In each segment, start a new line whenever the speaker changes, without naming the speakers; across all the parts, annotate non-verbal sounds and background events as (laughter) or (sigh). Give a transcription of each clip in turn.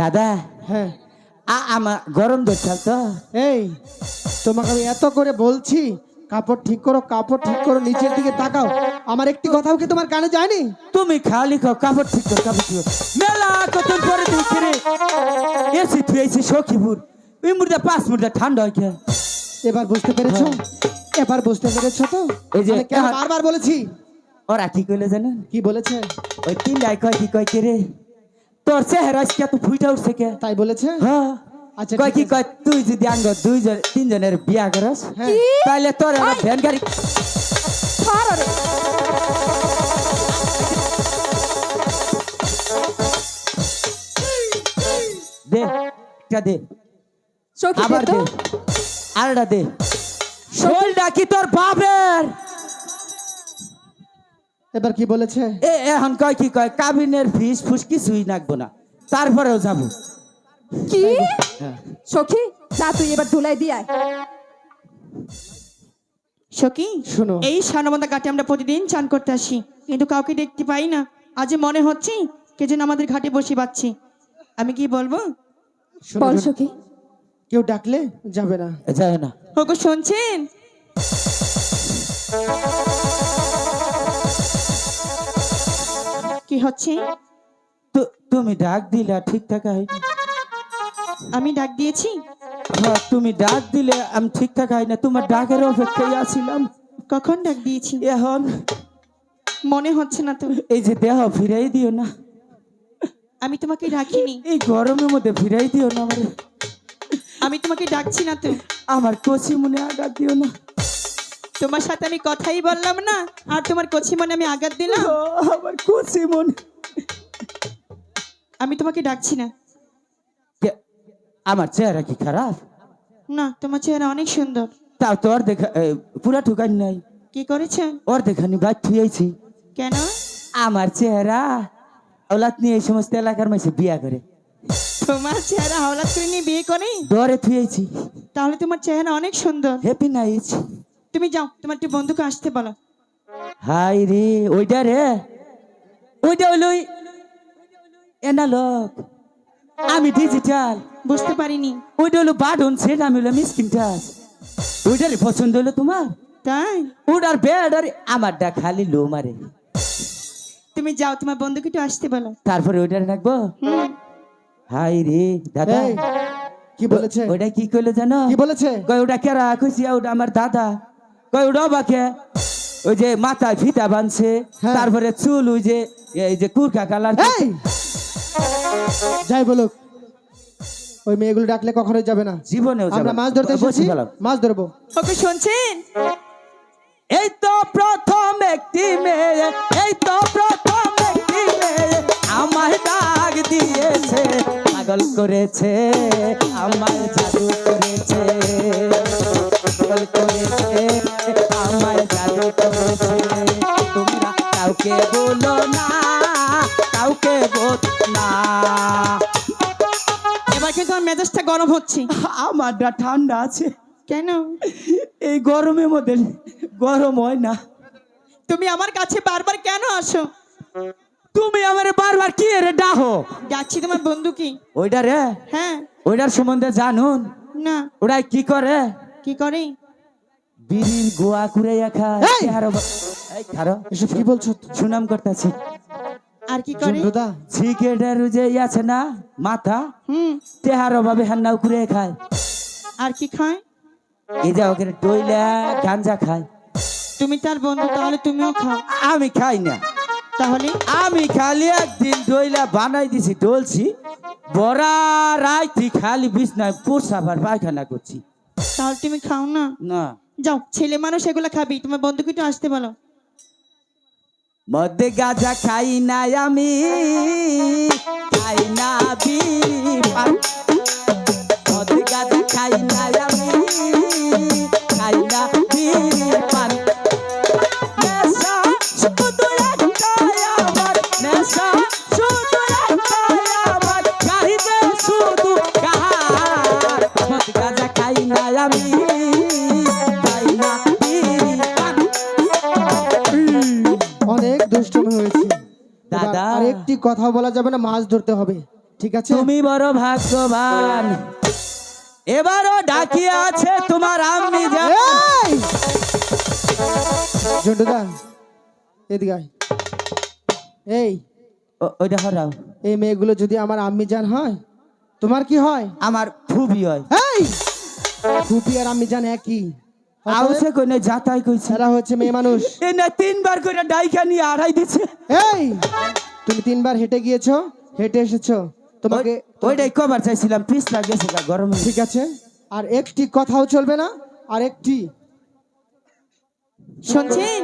দাদা
হ্যাঁ।
আ- আমার গরম ধরছাল তো?
এই তোমাকে আমি এত করে বলছি কাপড় ঠিক করো কাপড় ঠিক করো নিচের দিকে তাকাও। আমার একটি কথাও কি তোমার কানে যায়নি?
তুমি খালি খাও কাপড় ঠিক কর কাপড় ঠিক কর। মেলা কত পরে দেখছি রে। এসি থুয়েছি সখীপুর। ওই মুর্দা পাঁচ মুর্দা ঠান্ডা হয়
এবার বুঝতে পেরেছ? এবার বুঝতে পেরেছ তো?
এই যে-
বারবার বলেছি?
ওরা কি কইলে জানেন?
কি বলেছে?
ওই তিন ডাই কয় কি কয় কে রে? তোর চেহারা আজকে এত ফুইটা উঠছে কে?
তাই বলেছে?
হ্যাঁ।
আচ্ছা,
কয় কি কয় তুই যদি আঙ্গ দুইজন তিনজনের বিয়া করস
হ্যাঁ।
তাহলে তোর ভ্যান গাড়ি দে দে। আবার
দে
দে। আরেকটা দে। শোলটা কি তোর বাপের।
এবার কি বলেছে?
এ এখন কয় কি কয়? কাবিনের ফিস ফুস কিছুই নাকবো না। তারপরেও যাব।
কি?
হ্যাঁ।
সখী যা তুই এবার ধুলাই দিয়ে আয়।
সখী
শোনো।
এই সানবন্ধা ঘাটে আমরা প্রতিদিন চান করতে আসি। কিন্তু কাউকে দেখতে পাই না। আজ মনে হচ্ছে কে যেন আমাদের ঘাটে বসে পাচ্ছি আমি কি বলব?
বল সখী।
কেউ ডাকলে যাবে না।
যাবে না।
ওগো শুনছেন? কি হচ্ছে?
তুমি ডাক দিলে ঠিকঠাক হয়নি
আমি ডাক দিয়েছি?
হ্যাঁ, তুমি ডাক দিলে আমি ঠিকঠাক হয় না তোমার ডাকের অপেক্ষায় আছিলাম।
কখন ডাক দিয়েছি?
এখন।
মনে হচ্ছে না তো।
এই যে দেহ ফিরাই দিও না।
আমি তোমাকে ডাকিনি।
এই গরমের মধ্যে ফিরাই দিও না আমার।
আমি তোমাকে ডাকছি না তো।
আমার কচি মনে আঘাত দিও না।
তোমার সাথে আমি কথাই বললাম না আর তোমার কচি মনে আমি আঘাত দিলাম?
আমার কচি মন।
আমি তোমাকে ডাকছি না।
আমার চেহারা কি খারাপ?
না তোমার চেহারা অনেক সুন্দর।
তাও তো ওর দেখা পুরা ঠুকান নাই।
কি করেছে?
ওর দেখানি বাদ থুয়েছি
কেন?
আমার চেহারা ওলাত নিয়ে এই সমস্ত এলাকার মাঝে বিয়া করে।
তোমার চেহারা হাওলাত করে নিয়ে বিয়ে করে?
দরে থুয়েছি
তাহলে তোমার চেহারা অনেক সুন্দর।
হ্যাপি নাইট
তুমি যাও তোমার একটু বন্ধুকে আসতে বলো।
হাই রে ওইটা রে? ওইটা হইল ওই এনালগ আমি ডিজিটাল
বুঝতে পারিনি।
ওইটা হলো বাটন সেট আমি হলো মিসকিন টাচ ওইটারে পছন্দ হলো তোমার?
তাই?
ওটার বেড আর আমারটা খালি লো মারে।
তুমি যাও তোমার বন্ধুকে একটু আসতে বলো।
তারপরে ওইটারে রাখব হাই রে দাদা।
কি বলেছে?
ওইটা কি করল জানো?
কি বলেছে?
কয় ওটা কেরা কইছি? ওটা আমার দাদা। কয় ওটা বাকে ওই যে মাথায় ফিতা বানছে
হ্যাঁ।
তারপরে চুল ওই যে এই যে কুরকা কালার
যাই বলুক ওই মেয়েগুলো ডাকলে কখনোই যাবে না।
জীবনেও যাবে
আমরা মাছ ধরতে
বসে
এসেছি?
গেলাম।
মাছ ধরবো।
ওকে শুনছেন?
এই তো প্রথম একটি মেয়ে এই তো প্রথম একটি মেয়ে আমায় ডাক দিয়েছে পাগল করেছে আমার জাদু করেছে পাগল করেছে।
মেজাজটা (laughs)
আমারটা ঠান্ডা আছে।
কেন?
এই গরমের মধ্যে গরম হয় না।
তুমি আমার কাছে বারবার কেন আসো?
তুমি আমার বারবার কি রে ডাহো
যাচ্ছি তোমার বন্ধুকে
ওইটা রে?
হ্যাঁ।
ওইটার সম্বন্ধে জানুন।
না।
ওরাই কি করে?
কি করে?
বিড়ির গোয়া কুড়াইয়া খায়।
কি বলছো?
সুনাম করতেছি।
আর কি করে?
জন্ডুদা
সিগারেটের যে আছে না? মাথা?
হুম।
তেহার ভাবে হান্নাও কুড়ে খায়।
আর কি খায়?
এই যে ওখানে টইলা গাঞ্জা খায়।
তুমি তার বন্ধু তাহলে তুমিও খাও।
আমি খাই না।
তাহলে?
আমি খালি একদিন ডইলা বানাই দিছি ডলছি। বড়া রাইতি খালি বিছনায় পোষাবার পায়খানা করছি।
তাহলে তুমি খাও না?
না।
যাও ছেলে মানুষ এগুলো খাবি তোমার বন্ধুকে একটু আসতে বলো।
মধ্যে গাজা খাই না আমি, খাই না বিড়ি পান মধ্যে গাজা খাই না আমি, খাই না বিড়ি পান নেশা শুধু একটাই আমার, নেশা শুধু একটাই আমার গাইবে শুধু গান মধ্যে গাজা খাই না আমি।
দুষ্টমি হয়েছে।
দাদা।
আর একটি কথা বলা যাবে না মাছ ধরতে হবে ঠিক আছে?
তুমি বড় ভাগ্যবান। এবারও ডাকিয়ে আছে তোমার আম্মি যা।
এই! জন্টুদা এদিকে। এই
ওইটা হরাও।
এই মেয়েগুলো যদি আমার আম্মি জান হয় তোমার কি হয়?
আমার খুবই হয়।
এই! ফুপি আর আম্মি জান একই।
আউসে কোনে যাতাই কইছে।
এরা হচ্ছে মেয়ে মানুষ।
এ না তিনবার করে ডাইকা নিয়ে আড়াই দিছে।
এই তুমি তিনবার হেঁটে গিয়েছো হেঁটে এসেছ। তোমাকে
ওইটাই কবার চাইছিলাম পিস লাগেছে গা গরমে
ঠিক আছে আর একটি কথাও চলবে না আর একটি।
শুনছেন?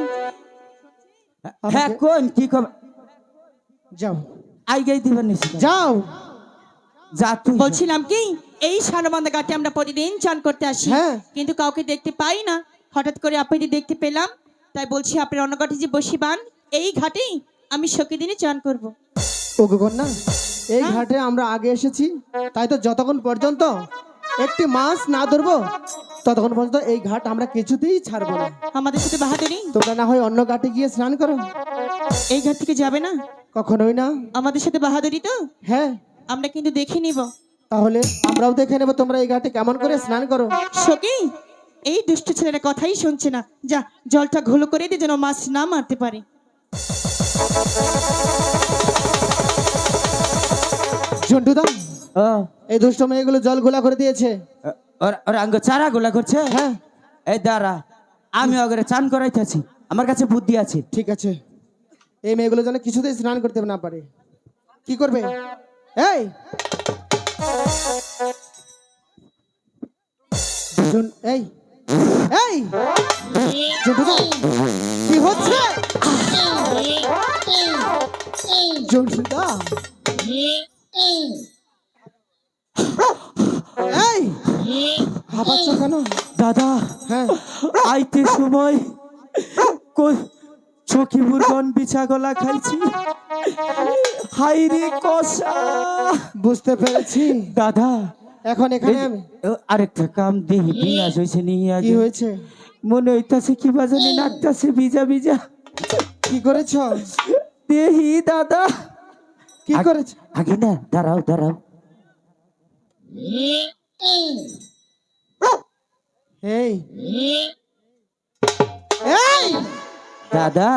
হ্যাঁ কোন কি কবার
যাও।
আই গাই দিবার নিছি।
যাও।
যা তুই।
বলছিলাম কি? এই সানবান্ধা ঘাটে আমরা প্রতিদিন চান করতে আসি।
হ্যাঁ।
কিন্তু কাউকে দেখতে পাই না। হঠাৎ করে আপনাদের দেখতে পেলাম। তাই বলছি আপনার অন্য ঘাটে যে বসিবান এই ঘাটেই আমি শোকে দিনে চান করব।
ওগো কন্যা এই ঘাটে আমরা আগে এসেছি। তাই তো যতক্ষণ পর্যন্ত একটি মাছ না ধরবো ততক্ষণ পর্যন্ত এই ঘাট আমরা কিছুতেই ছাড়বো না।
আমাদের সাথে বাহাদুরি
তোমরা না হয় অন্য ঘাটে গিয়ে স্নান করো।
এই ঘাট থেকে যাবে না?
কখনোই না।
আমাদের সাথে বাহাদুরি তো?
হ্যাঁ।
আমরা কিন্তু দেখে নিব।
তাহলে আমরাও দেখে নেব তোমরা এই ঘাটে কেমন করে স্নান করো।
সকি এই দুষ্ট ছেলেরা কথাই শুনছে না। যা জলটা ঘোলো করে দে যেন মাছ না মারতে পারে।
ঝন্টুদা এই দুষ্ট মেয়েগুলো জল গোলা করে দিয়েছে।
ওর ওর আঙ্গ চারা গোলা করছে?
হ্যাঁ।
এই দাঁড়া আমি ওগরে চান করাইতেছি। আমার কাছে বুদ্ধি আছে।
ঠিক আছে। এই মেয়েগুলো যেন কিছুতেই স্নান করতে না পারে। কি করবে? এই! এই এই কি হচ্ছে। এই কেন
দাদা
হ্যাঁ
আইতে সময় কই চকিপুর বন বিছা গলা খাইছি। হাই রে কষা।
বুঝতে পেরেছি।
দাদা।
এখন এখানে আমি
আরেকটা কাম দেহি বিনাশ হয়েছে নিয়ে
কি হয়েছে?
মনে হইতাছে কি বাজানি নাকতাছে ভিজা ভিজা।
কি করেছ?
দেহি দাদা।
কি করেছ?
আগে না দাঁড়াও দাঁড়াও।
এই।
দাদা।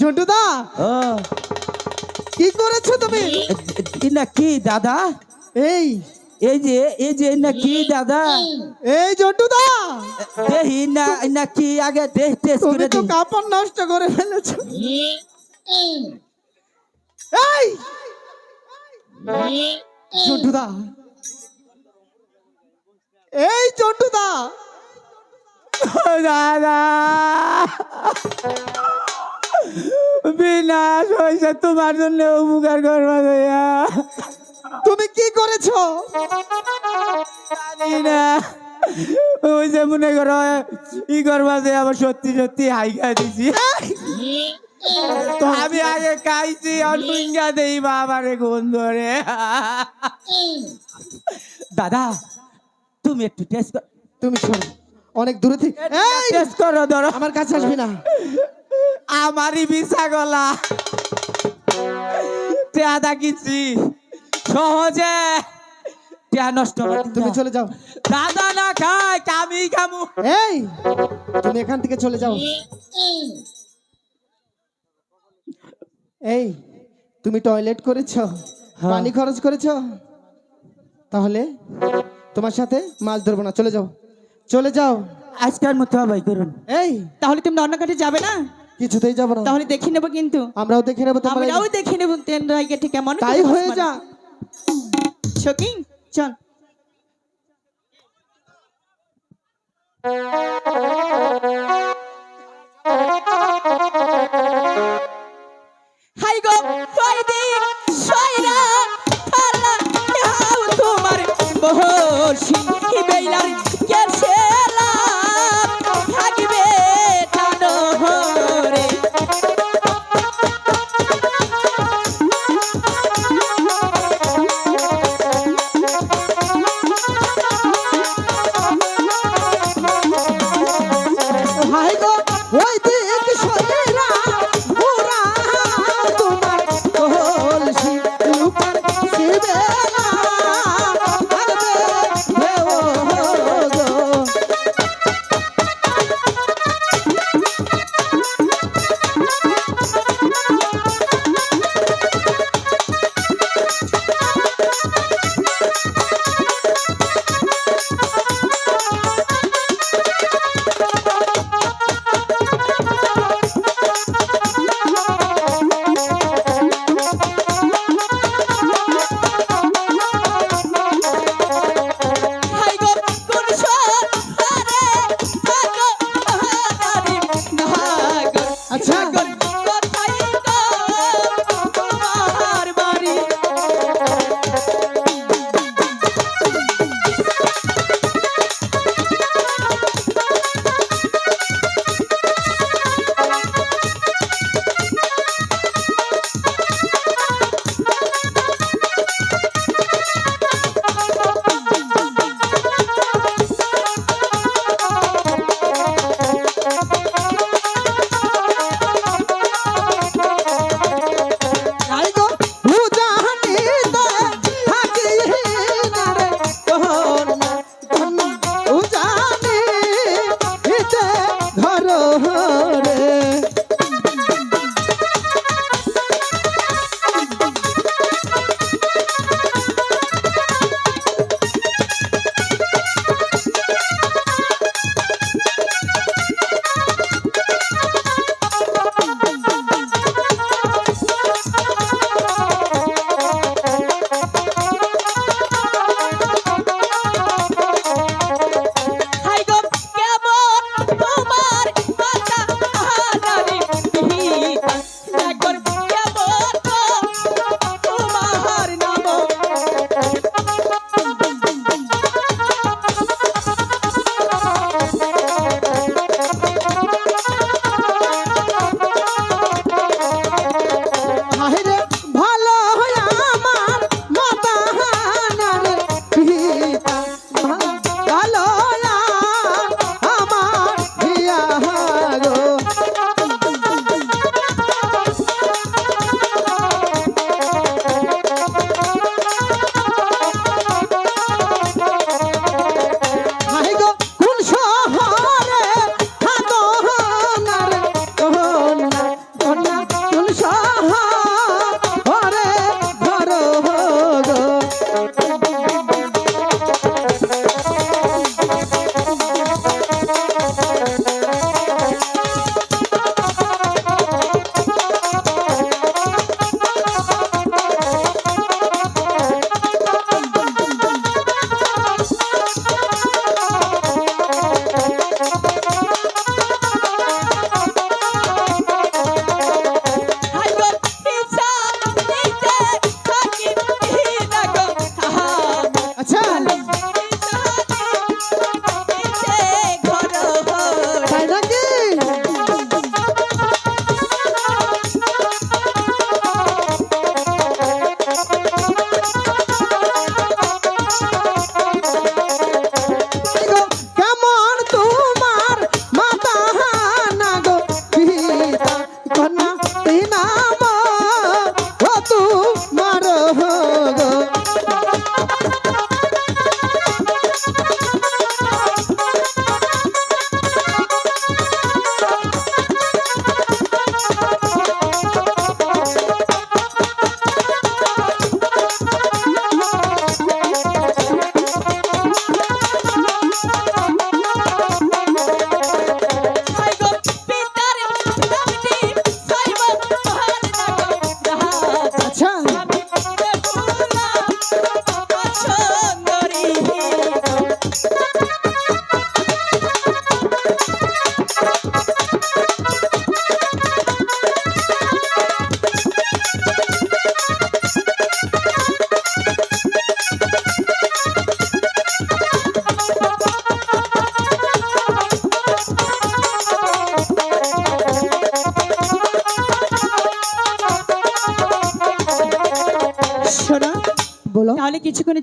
ঝন্টুদা
ও।
কি করেছ তুমি?
না কি দাদা?
এই।
এই যে এই যে না কি দাদা?
এই ঝন্টুদা
দেহি না না কি আগে দেহ টেস্ট
তুমি
করে
তো
দিই
কাপড় নষ্ট করে ফেলেছো। এই। ঝন্টুদা এই
ও দাদা বিনাশ হয়েছে তোমার জন্য উপকার করব ভাইয়া।
তুমি কি করেছ?
জানি না। ওই যে মনে করো ই করবা যে আবার সত্যি সত্যি হাইকা দিছি। আমি আগে খাইছি অনুঙ্গা দেই বাবারে গুণ ধরে। দাদা তুমি একটু টেস্ট
তুমি শোনো। অনেক দূরে থেকে এই!
করো ধরো।
আমার কাছে আসবি না।
আমারই বিছা গলা টেয়া দাকিছি সহজে। টেয়া নষ্ট করে
তুমি চলে যাও।
দাদা না কামু
এই! তুমি এখান থেকে চলে যাও। এই তুমি টয়লেট করেছ
হ্যাঁ।
পানি খরচ করেছ তাহলে তোমার সাথে মাছ ধরবো না চলে যাও। চলে যাও।
আজকের মতো আবাই করুন
এই।
তাহলে তুমি অন্য কাঠে যাবে না?
কিছুতেই যাব না।
তাহলে দেখে নেব কিন্তু।
আমরাও দেখে নেব
আমরাও দেখে নেব তেন রায়গেটে কেমন
তাই হয়ে যা
শকিং চল। হাই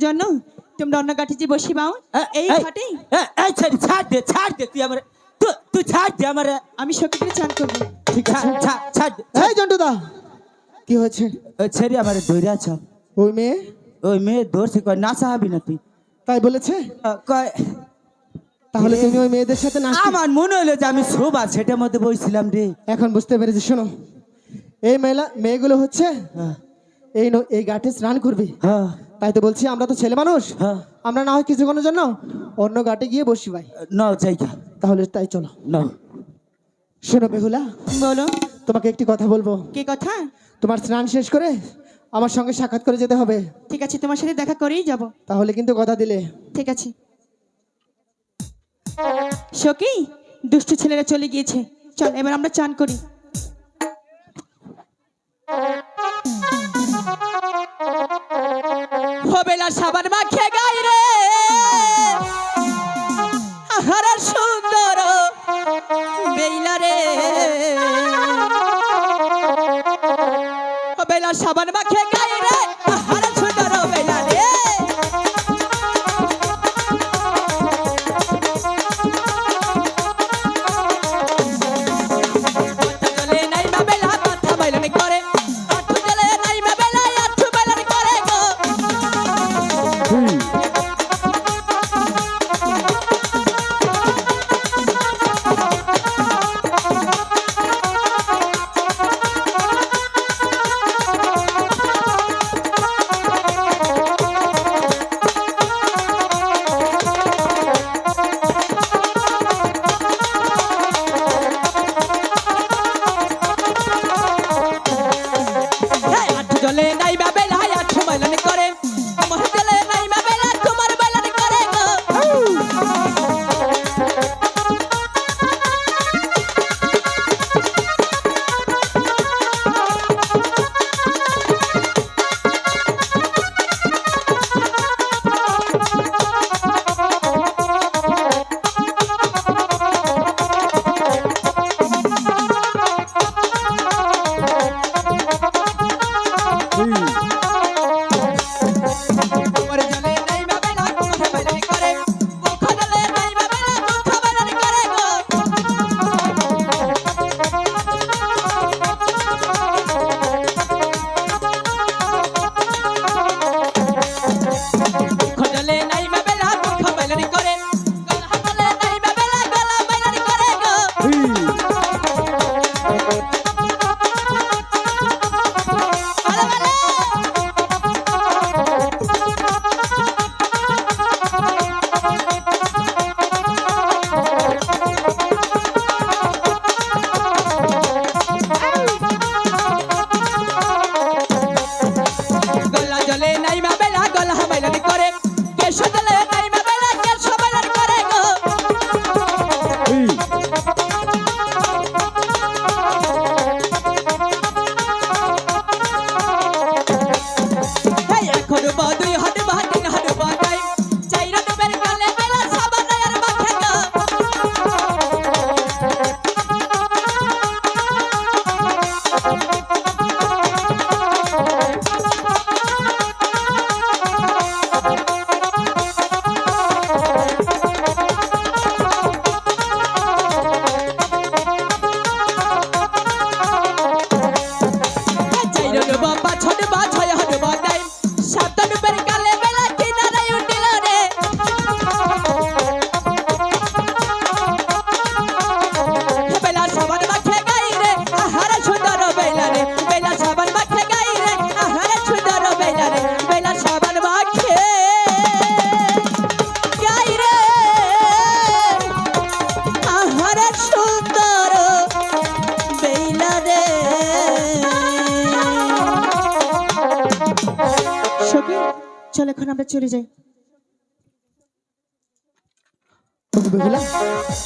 জন্য? তোমরা অন্য গাঠি যে বসি পাও এই ঘাটেই
এই, এই ছেড়ে ছাড় দে ছাড় দে তুই আমার তুই তুই ছাড় দে আমার
আমি সখীকে চান করব।
ঠিক আছে
ছাড়। ছাড়।
এই জন্টুদা কি হয়েছে?
ছেড়ে আমার দৌড়ে আছ।
ওই মেয়ে?
ওই মেয়ে ধরছে কয় নাচা হবি না তুই?
তাই বলেছে?
কয়
তাহলে তুমি ওই মেয়েদের সাথে না
আমার মনে হলো যে আমি শোভা সেটার মধ্যে বসছিলাম রে।
এখন বুঝতে পেরেছি শোনো। এই মেলা মেয়েগুলো হচ্ছে
হ্যাঁ,
এই ন- এই ঘাটে স্নান করবে।
হ্যাঁ,
তাই তো বলছি আমরা তো ছেলে মানুষ।
হ্যাঁ।
আমরা না হয় কিছুক্ষণের জন্য অন্য ঘাটে গিয়ে বসি ভাই।
নাও জায়গা।
তাহলে তাই চলো।
নাও।
শোনো বেহুলা
বলো।
তোমাকে একটি কথা বলব।
কি কথা?
তোমার স্নান শেষ করে আমার সঙ্গে সাক্ষাৎ করে যেতে হবে।
ঠিক আছে তোমার সাথে দেখা করেই যাব।
তাহলে কিন্তু কথা দিলে।
ঠিক আছে। সখী দুষ্টু ছেলেরা চলে গিয়েছে। চল এবার আমরা চান করি। হবেলা সাবান মাখে গাই রে। আহার সুন্দর বেইলা রে। বেলা সাবান মাখে গাই রে।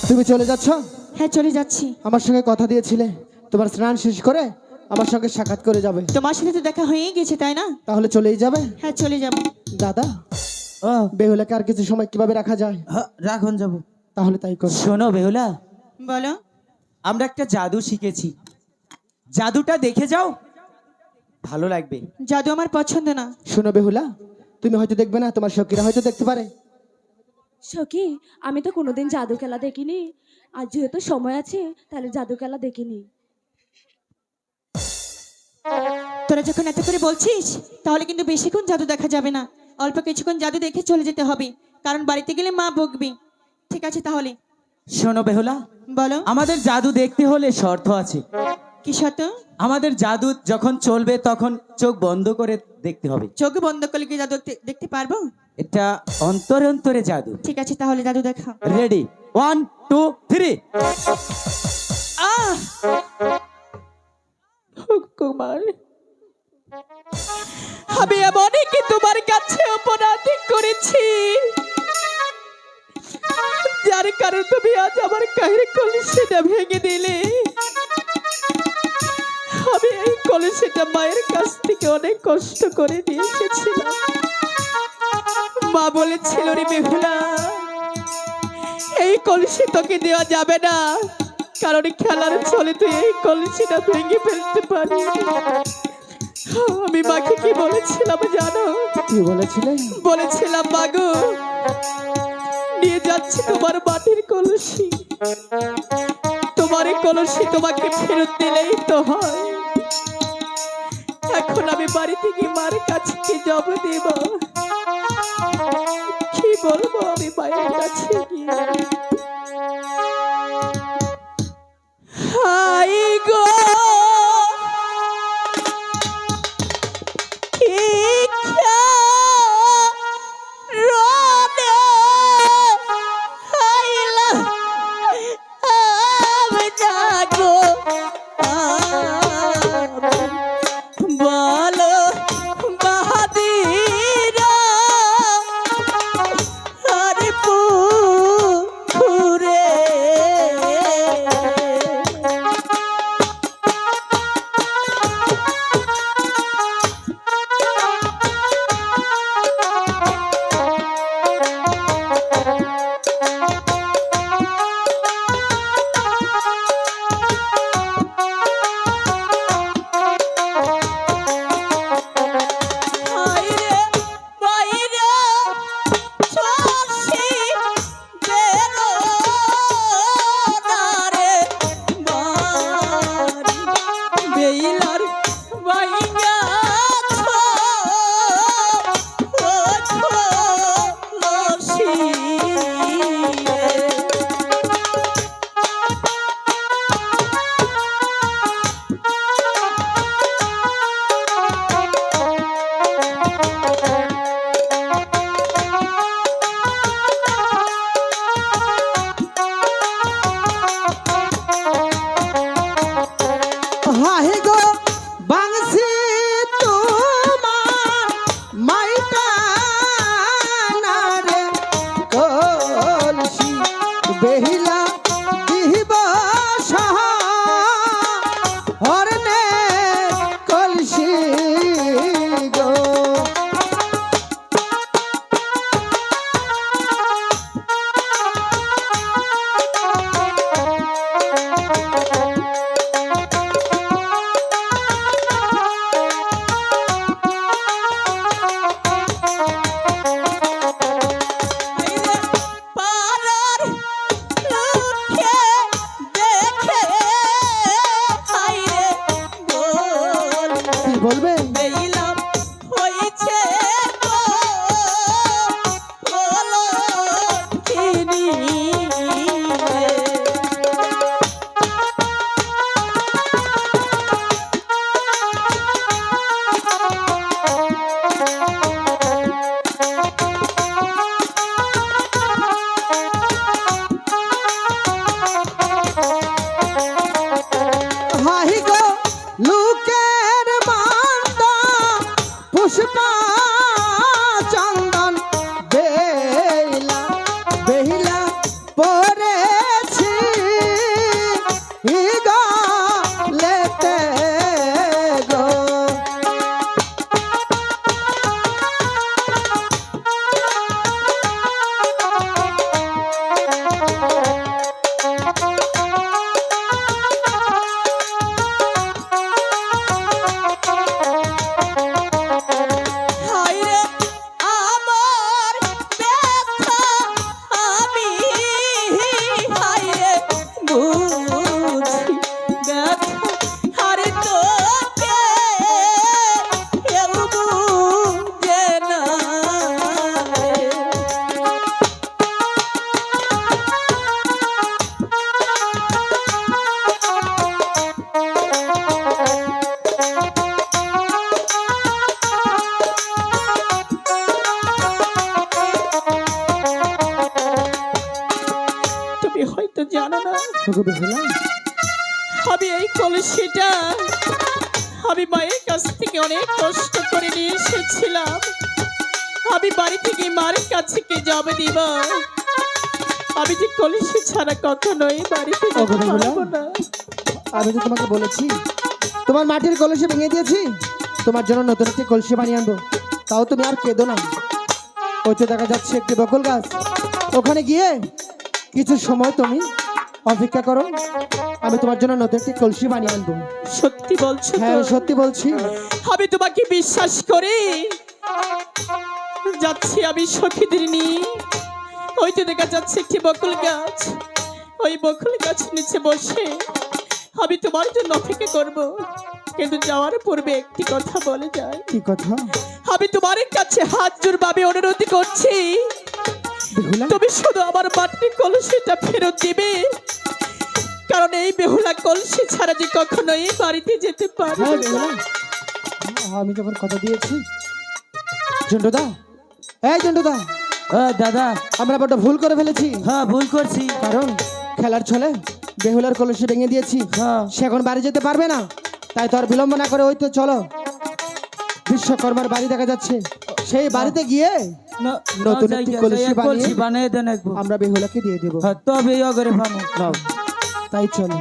তুমি চলে যাচ্ছ?
হ্যাঁ চলে যাচ্ছি।
আমার সঙ্গে কথা দিয়েছিলে। তোমার স্নান শেষ করে আমার সঙ্গে সাক্ষাৎ করে যাবে।
তোমার সাথে তো দেখা হয়েই গেছে তাই না?
তাহলে চলেই যাবে?
হ্যাঁ চলে যাব।
দাদা
ও।
বেহুলাকে আর কিছু সময় কীভাবে রাখা যায়?
হ্যাঁ, রাখুন যাব।
তাহলে তাই কর।
শোনো বেহুলা।
বলো।
আমরা একটা জাদু শিখেছি। জাদুটা দেখে যাও। ভালো লাগবে।
জাদু আমার পছন্দ না।
শোনো বেহুলা তুমি হয়তো দেখবে না তোমার সখীরা হয়তো দেখতে পারে।
সখী আমি তো কোনোদিন জাদু খেলা দেখিনি। আর যেহেতু সময় আছে তাহলে জাদু খেলা দেখিনি।
তোরা যখন এত করে বলছিস তাহলে কিন্তু বেশিক্ষণ জাদু দেখা যাবে না। অল্প কিছুক্ষণ জাদু দেখে চলে যেতে হবে কারণ বাড়িতে গেলে মা বকবে। ঠিক আছে তাহলে?
শোনো বেহুলা
বলো।
আমাদের জাদু দেখতে হলে শর্ত আছে।
কি শত
আমাদের জাদু যখন চলবে তখন চোখ বন্ধ করে দেখতে হবে।
চোখ বন্ধ করলে কি জাদু দেখতে- পারব?
এটা অন্তরে অন্তরে জাদু।
ঠিক আছে তাহলে জাদু দেখা
ready one two three
Kumar. আমি এমনই কি তোমার কাছে অপরাধ করেছি যার কারণে তুমি আজ আমার কাহির কলসিটা ভেঙে দিলে। আমি এই কলসিটা মায়ের কাছ থেকে অনেক কষ্ট করে নিয়ে এসেছিলাম। মা বলেছিল রে বেহুলা এই কলসি তোকে দেওয়া যাবে না কারণ খেলার চলে তুই এই কলসিটা ভেঙে ফেলতে পারি আমি মাকে কি বলেছিলাম জানো?
কি বলেছিলে?
বলেছিলাম মাগো নিয়ে যাচ্ছি তোমার মাটির কলসি। কলসি তোমাকে ফেরত দিলেই তো হয়। এখন আমি বাড়ি থেকে মার কাছে জব দেব। Volver. তো জানো না। আমি এই কলসিটা আমি মায়ের কাছ থেকে অনেক কষ্ট করে নিয়ে এসেছিলাম। আমি বাড়ি থেকে মার কাছে কি যাবে দিব? আমি যে কলসি ছাড়া কখনোই বাড়িতে
ওগো বেহুলা।
না।
আমি তো তোমাকে বলেছি তোমার মাটির কলসি ভেঙে দিয়েছি তোমার জন্য নতুন একটি কলসি বানিয়ে আনব। তাও তুমি আর কেঁদো না। ওই তো দেখা যাচ্ছে একটি বকুল গাছ। ওখানে গিয়ে কিছু সময় তুমি অপেক্ষা করো। আমি তোমার জন্য নতুন একটি কলসি বানিয়ে আনব।
সত্যি বলছো
হ্যাঁ সত্যি বলছি।
আমি তোমাকে বিশ্বাস করি। যাচ্ছি আমি সখীদের নিয়ে। ওই তো দেখা যাচ্ছে একটি বকুল গাছ। ওই বকুল গাছ নিচে বসে আমি তোমার জন্য অপেক্ষা করব। কিন্তু যাওয়ার পূর্বে একটি কথা বলে যায়
কি কথা?
আমি তোমার কাছে হাত জোর ভাবে অনুরোধ করছি। তুমি শুধু আমার মাটির কলসিটা ফেরত দিবে। কারণ এই বেহুলা কলসি ছাড়া যে কখনোই বাড়িতে যেতে পারে
হ্যাঁ আমি যখন কথা দিয়েছি। এই
হ্যাঁ দাদা।
আমরা বড্ড ভুল করে ফেলেছি।
হ্যাঁ ভুল করছি।
কারণ খেলার ছলে বেহুলার কলসি ভেঙে দিয়েছি।
হ্যাঁ।
সে এখন বাড়ি যেতে পারবে না। তাই তো আর বিলম্ব না করে ওই তো চলো। বিশ্বকর্মার বাড়ি দেখা যাচ্ছে। সেই বাড়িতে গিয়ে নতুন একটি কলসি বানিয়ে-
কলসি বানিয়ে দেন
আমরা বেহুলাকে দিয়ে দেবো।
হ্যাঁ তবে অগরে
তাই চলো।